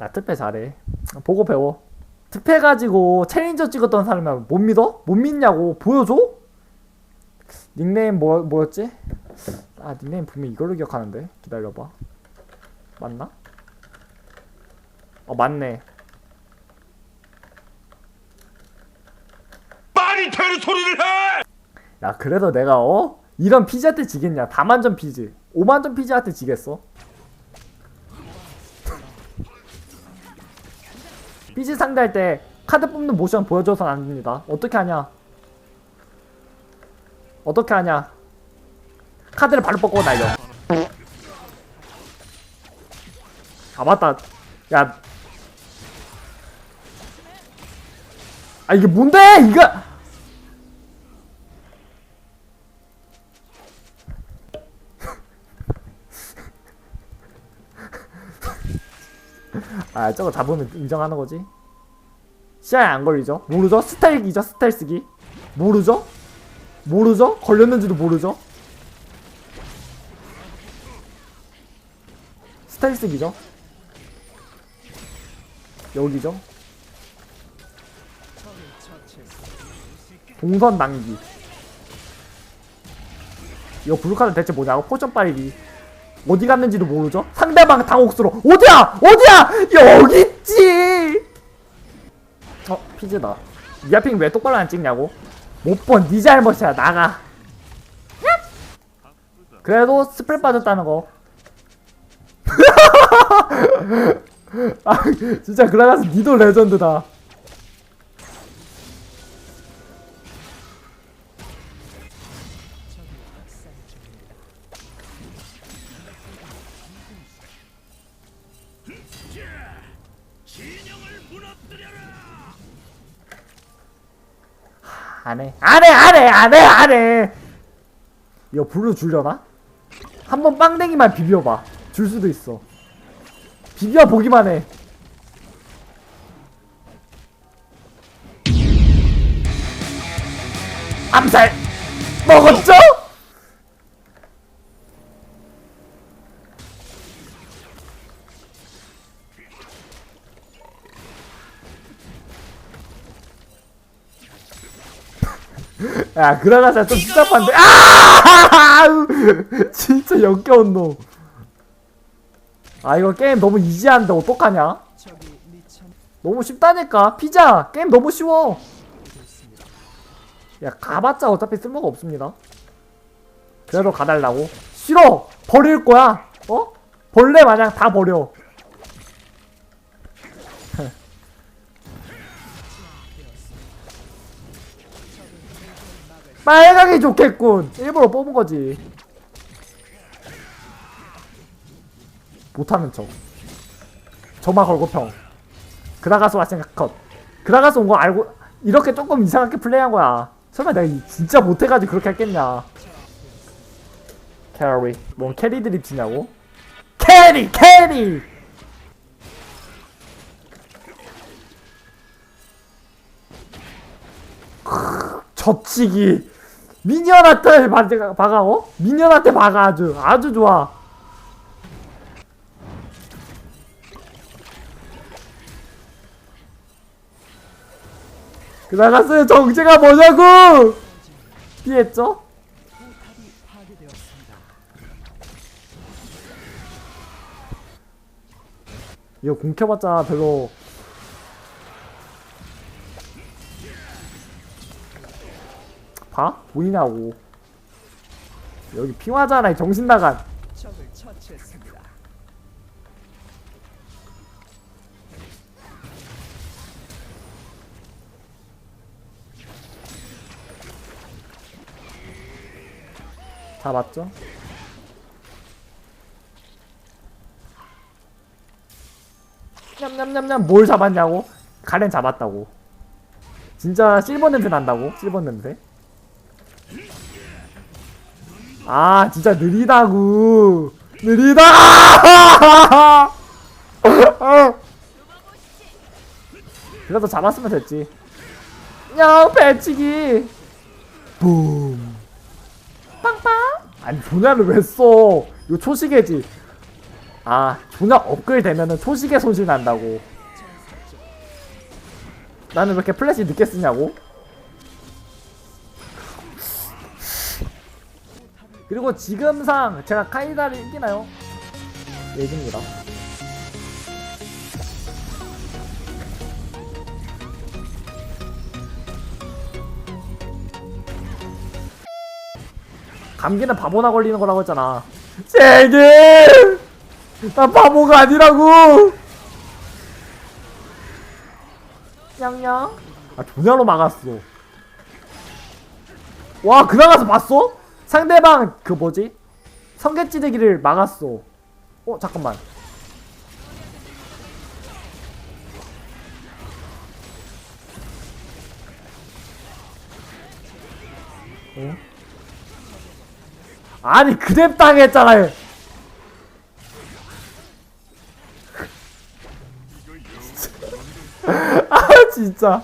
나 특패 잘해. 보고 배워. 특패 가지고 챌린저 찍었던 사람이야 못 믿어? 못 믿냐고 보여줘? 닉네임 뭐 뭐였지? 아 닉네임 분명 이걸로 기억하는데 기다려봐. 맞나? 어 맞네. 말이 되는 소리를 해! 야 그래도 내가 어 이런 피지한테 지겠냐? 다만점 피지, 5만점 피지한테 지겠어? 피지 상대할 때 카드 뽑는 모션 보여줘선 안 됩니다. 어떻게 하냐? 어떻게 하냐? 카드를 바로 뽑고 날려. 아 맞다. 야. 아 이게 뭔데? 이거. 아 저거 잡으면 인정하는 거지 시야에 안 걸리죠? 모르죠? 스타일기죠? 스타일 쓰기? 모르죠? 모르죠? 걸렸는지도 모르죠? 스타일 쓰기죠? 여기죠? 동선 낭기. 이거 블루카드 대체 뭐냐고? 포션 빨리. 어디 갔는지도 모르죠? 상대방 당혹스러워. 어디야? 어디야? 여기 있지. 어, 피즈다. 미아핑 왜 똑바로 안 찍냐고? 못본네 잘못이야. 나가. 그래도 스펠 빠졌다는 거. 아, 진짜 그라가스 니도 레전드다. 안해. 안해 안해 안해 안해. 이거 블루 줄려나? 한 번 빵댕이만 비벼봐. 줄 수도 있어. 비벼 보기만 해. 암살! 먹었죠? 야 그라가사 좀 복잡한데 아 진짜 역겨운 놈. 아 이거 게임 너무 이지한데 어떡하냐? 너무 쉽다니까 피자 게임 너무 쉬워. 야 가봤자 어차피 쓸모가 없습니다. 그래도 가달라고? 싫어 버릴 거야. 어? 벌레 마냥 다 버려. 빨강이 좋겠군. 일부러 뽑은 거지. 못하는 척. 저만 걸고 평. 그라가스 왔으니까 컷. 그라가스 온 거 알고 이렇게 조금 이상하게 플레이한 거야. 설마 내가 이- 진짜 못해가지고 그렇게 했겠냐. 캐리. 뭔 캐리 드립 치냐고? 캐리! 캐리! 접치기 미니언한테 바- 박아 어? 미니언한테 박아 아주 아주 좋아 그 나갔어요 정체가 뭐냐고 피했죠? 이거 공켜봤자 별로 봐? 보이냐고 여기 핑화잖아 이 정신 나간 잡았죠? 냠냠냠냠 뭘 잡았냐고? 가렌 잡았다고 진짜 실버 냄새 난다고? 실버 냄새 아 진짜 느리다고 느리다! 그래도 잡았으면 됐지. 야 배치기. 붐. 빵빵. 아니 분야를 왜써? 이거 초시계지. 아 존나 업글 되면은 초식에 손실 난다고. 나는 왜 이렇게 플래시 늦게 쓰냐고 그리고 지금상 제가 카이다를 이기나요? 예, 이깁니다. 감기는 바보나 걸리는 거라고 했잖아. 제길 나 바보가 아니라고! 냥냥. 아 존나로 막았어. 와 그나가서 봤어? 상대방 그 뭐지? 성게찌르기를 막았어 어 잠깐만 어? 아니 그랩 당했잖아요 아 진짜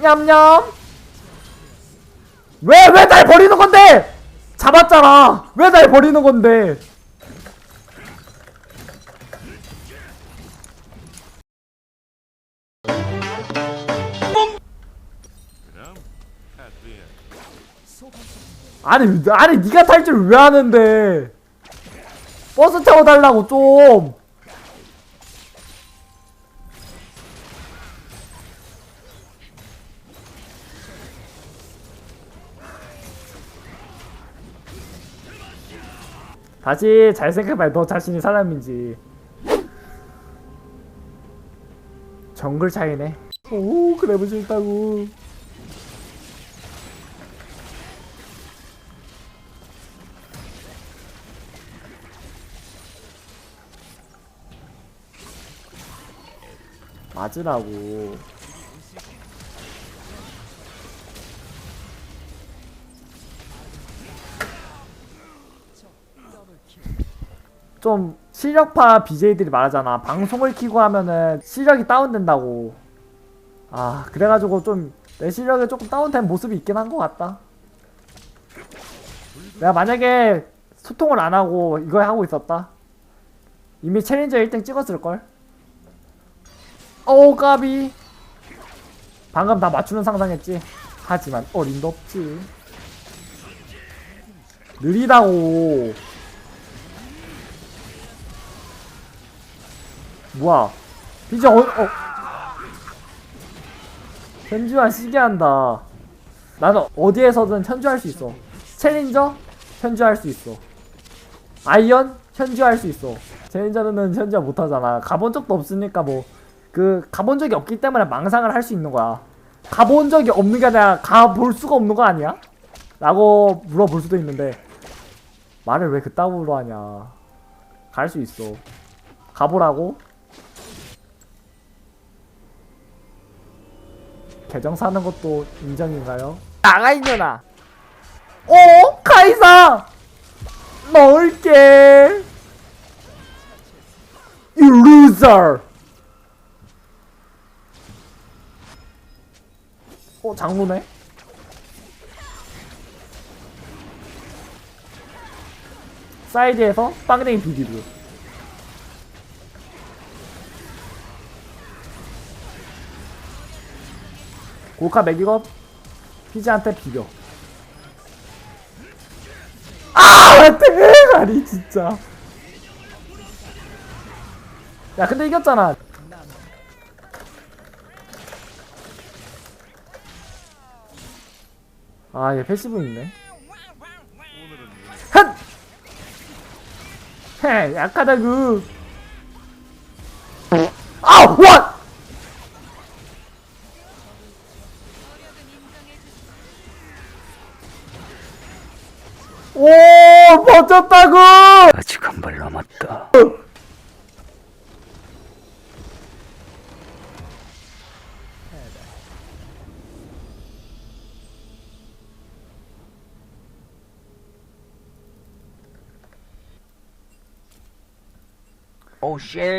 냠냠. 왜 왜 날 버리는 건데? 잡았잖아. 왜 날 버리는 건데? 아니 아니 네가 탈 줄 왜 아는데? 버스 태워달라고 좀 다시 잘 생각해봐 너 자신이 사람인지. 정글 차이네. 오 그래도 싫다고. 맞으라고 좀 실력파 BJ들이 말하잖아. 방송을 키고 하면은 실력이 다운된다고. 아 그래가지고 좀 내 실력이 조금 다운된 모습이 있긴 한 것 같다. 내가 만약에 소통을 안 하고 이거 하고 있었다? 이미 챌린저 1등 찍었을걸? 어우 까비. 방금 다 맞추는 상상했지? 하지만 어림도 없지. 느리다고 뭐야? 이제 어, 어. 현주한 시기한다. 나는 어디에서든 현주할 수 있어. 챌린저? 현주할 수 있어. 아이언? 현주할 수 있어. 챌린저는 현주 못하잖아. 가본 적도 없으니까 뭐. 그 가본 적이 없기 때문에 망상을 할 수 있는 거야. 가본 적이 없는 게 아니라 가볼 수가 없는 거 아니야? 라고 물어볼 수도 있는데. 말을 왜 그따구로 하냐. 갈 수 있어. 가보라고? 계정 사는 것도 인정인가요? 나가 있느나 어? 카이사! 넣을게 You loser! 어 장로네? 사이드에서 빵댕이 비비고 고카 맥이거? 피지한테 비벼 아 대가리 진짜. 야 근데 이겼잖아. 아얘 패시브 있네. 핫! 헤 약하다구 아우 왓! 버텼다고 아직 한 발 남았다. 오 쉣.